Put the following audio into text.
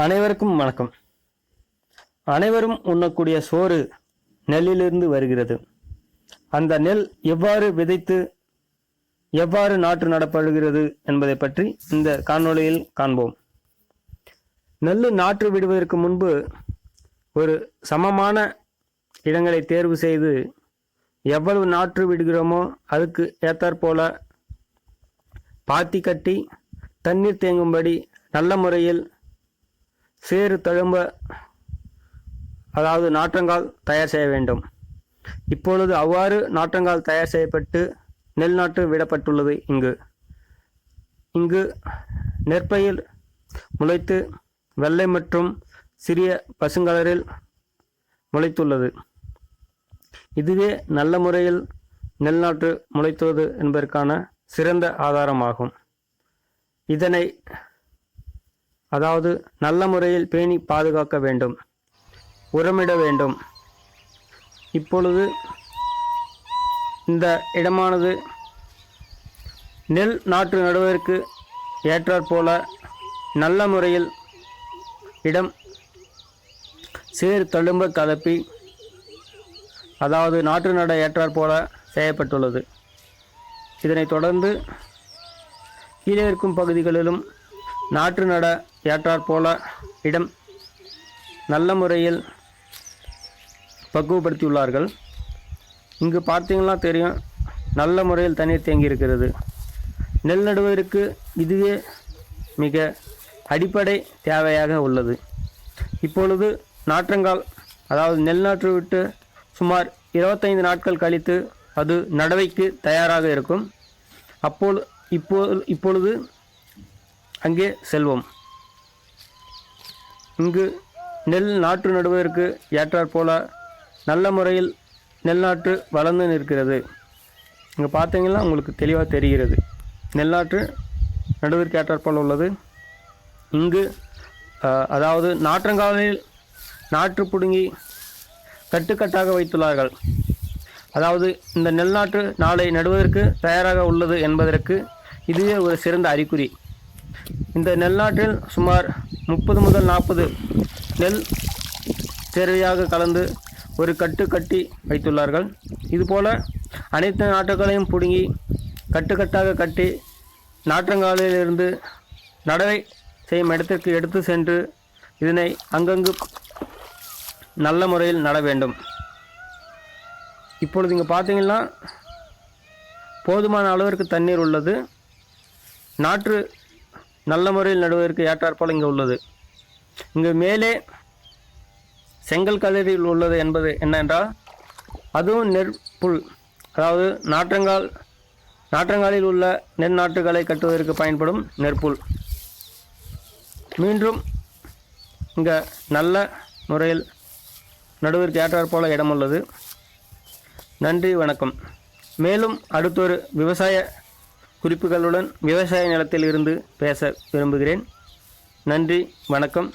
அனைவருக்கும் வணக்கம். அனைவரும் உண்ணக்கூடிய சோறு நெல்லிலிருந்து வருகிறது. அந்த நெல் எவ்வாறு விதைத்து எவ்வாறு நாற்று நடப்படுகிறது என்பதை பற்றி இந்த காணொளியில் காண்போம். நெல் நாற்று விடுவதற்கு முன்பு ஒரு சமமான இடங்களை தேர்வு செய்து எவ்வளவு நாற்று விடுகிறோமோ அதுக்கு ஏத்தாற்போல பாத்தி கட்டி தண்ணீர் தேங்கும்படி நல்ல முறையில் சேறு தழும்ப அதாவது நாற்றங்கால் தயார் செய்ய வேண்டும். இப்பொழுது அவ்வாறு நாற்றங்கால் தயார் செய்யப்பட்டு நெல் நாற்று விடப்பட்டுள்ளது இங்கு. இங்கு நெற்பயிர் முளைத்து வெள்ளை மற்றும் சிறிய பசுங்கலரில் முளைத்துள்ளது. இதுவே நல்ல முறையில் நெல் நாற்று முளைத்துவது என்பதற்கான சிறந்த ஆதாரமாகும். இதனை அதாவது நல்ல முறையில் பேணி பாதுகாக்க வேண்டும் உரமிட வேண்டும். இப்பொழுது இந்த இடமானது நெல் நாற்று நடுவதற்கு ஏற்றாற்போல நல்ல முறையில் இடம் சேர் தழும்ப கலப்பி அதாவது நாற்று நட ஏற்றாற்போல செய்யப்பட்டுள்ளது. இதனைத் தொடர்ந்து கீழே இருக்கும் பகுதிகளிலும் நாற்று நட ஏற்றாற்போல இடம் நல்ல முறையில் பக்குவப்படுத்தியுள்ளார்கள். இங்கு பார்த்தீங்கன்னா தெரியும் நல்ல முறையில் தண்ணீர் தேங்கி இருக்கிறது நெல் நடுவதற்கு இதுவே மிக அடிப்படை தேவையாக உள்ளது. இப்பொழுது நாற்றங்கால் அதாவது நெல் நாற்று விட்டு சுமார் இருபத்தைந்து நாட்கள் கழித்து அது நடவைக்கு தயாராக இருக்கும். அப்போது இப்போ இப்பொழுது அங்கே செல்வோம். இங்கு நெல் நாற்று நடுவதற்கு ஏற்றாற் போல நல்ல முறையில் நெல் நாற்று வளர்ந்து நிற்கிறது. இங்கே பார்த்தீங்கன்னா உங்களுக்கு தெளிவாக தெரிகிறது. நெல் நாற்று நடுவதற்கு ஏற்றாற் போல உள்ளது. இங்கு அதாவது நாற்றங்காலில் நாற்று பிடுங்கி கட்டுக்கட்டாக வைத்துள்ளார்கள். அதாவது இந்த நெல் நாற்று நாளை நடுவதற்கு தயாராக உள்ளது என்பதற்கு இதுவே ஒரு சிறந்த அறிகுறி. இந்த நெல்நாட்டில் சுமார் முப்பது முதல் நாற்பது நெல் தேர்வையாக கலந்து ஒரு கட்டு கட்டி வைத்துள்ளார்கள். இதுபோல அனைத்து நாட்டுகளையும் பிடுங்கி கட்டுக்கட்டாக கட்டி நாற்றங்காலிலிருந்து நடவை செய்யும் இடத்திற்கு எடுத்து சென்று இதனை அங்கங்கு நல்ல முறையில் நட வேண்டும். இப்பொழுது இங்கே பார்த்தீங்கன்னா போதுமான அளவிற்கு தண்ணீர் உள்ளது. நாற்று நல்ல முறையில் நடுவதற்கு ஏற்றாற்போல் இங்கே உள்ளது. இங்கு மேலே செங்கல் கல்லறியில் உள்ளது என்பது என்னென்றால் அதுவும் நெற்புல் அதாவது நாற்றங்கால் நாற்றங்காலில் உள்ள நெல் கட்டுவதற்கு பயன்படும் நெற்புல். மீண்டும் இங்கே நல்ல முறையில் நடுவதற்கு ஏற்றாற் போல இடம் உள்ளது நன்றி வணக்கம். மேலும் அடுத்தொரு விவசாய குறிப்புகளுடன் விவசாய நிலத்தில் இருந்து பேச விரும்புகிறேன். நன்றி வணக்கம்.